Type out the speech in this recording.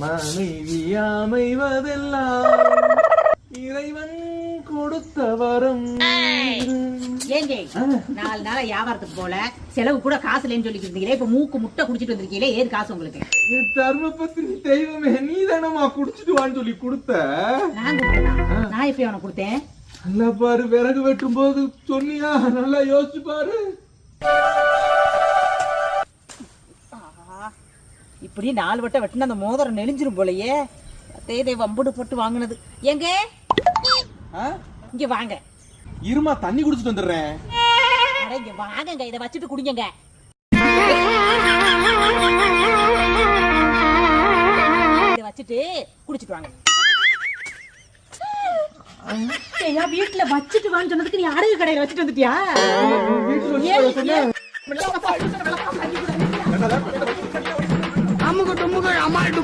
மனைவி அமைவதெல்லாம் இறைவன் கொடுத்த வரம். ஏங்க நாலு நாளா வியாபாரத்துக்கு போல செலவு கூட காசு இல்லைன்னு சொல்லிட்டு இருந்தீங்களே இப்ப மூக்கு முட்டை குடிச்சிட்டு வந்திருக்கீங்களே ஏது காசு உங்களுக்கு? என் தர்மபத்தினி தெய்வமே நீ தானம்மா குடிச்சிட்டு வான்னு சொல்லி கொடுத்த? நான் கொடுத்தேனா? நான் எப்படி அவனை கொடுத்தேன்? நல்லா பாரு விறகு வெட்டும் போது சொன்னியா? நல்லா யோசிச்சு பாரு. இப்படி நாலு வட்டம் வெட்டின அந்த மோதிரம் நெளிஞ்சிரும் போலயே. தேதை வம்புடு போட்டு வாங்குனது. எங்க? ஆ? இங்க வாங்க. இருமா தண்ணி குடிச்சிட்டு வந்துடுறேன். அட இங்க வாங்கங்க. இதை வச்சுட்டு குடிங்க இதை வச்சுட்டு குடிச்சிட்டு வாங்க. வீட்டுல வச்சுட்டு வான்னு சொன்னதுக்கு நீ அடகு கடையில வச்சுட்டு வந்துட்டியா? வீட்டுல வச்சுட்டு ஏன், வர